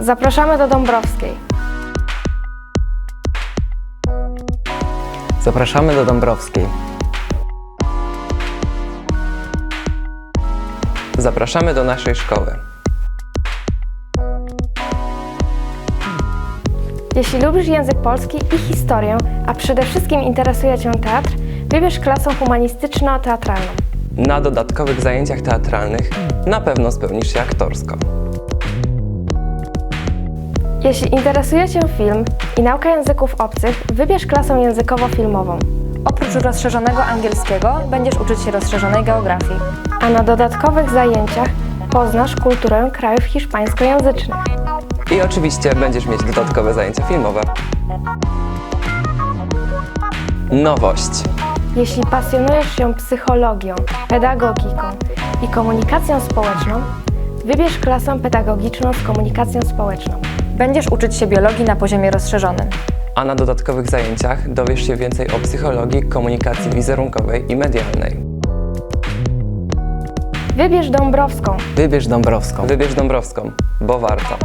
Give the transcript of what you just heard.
Zapraszamy do Dąbrowskiej. Zapraszamy do Dąbrowskiej. Zapraszamy do naszej szkoły. Jeśli lubisz język polski i historię, a przede wszystkim interesuje Cię teatr, wybierz klasę humanistyczno-teatralną. Na dodatkowych zajęciach teatralnych na pewno spełnisz się aktorsko. Jeśli interesuje Cię film i nauka języków obcych, wybierz klasę językowo-filmową. Oprócz rozszerzonego angielskiego będziesz uczyć się rozszerzonej geografii. A na dodatkowych zajęciach poznasz kulturę krajów hiszpańskojęzycznych. I oczywiście będziesz mieć dodatkowe zajęcia filmowe. Nowość. Jeśli pasjonujesz się psychologią, pedagogiką i komunikacją społeczną, wybierz klasę pedagogiczną z komunikacją społeczną. Będziesz uczyć się biologii na poziomie rozszerzonym. A na dodatkowych zajęciach dowiesz się więcej o psychologii, komunikacji wizerunkowej i medialnej. Wybierz Dąbrowską. Wybierz Dąbrowską. Wybierz Dąbrowską, bo warto.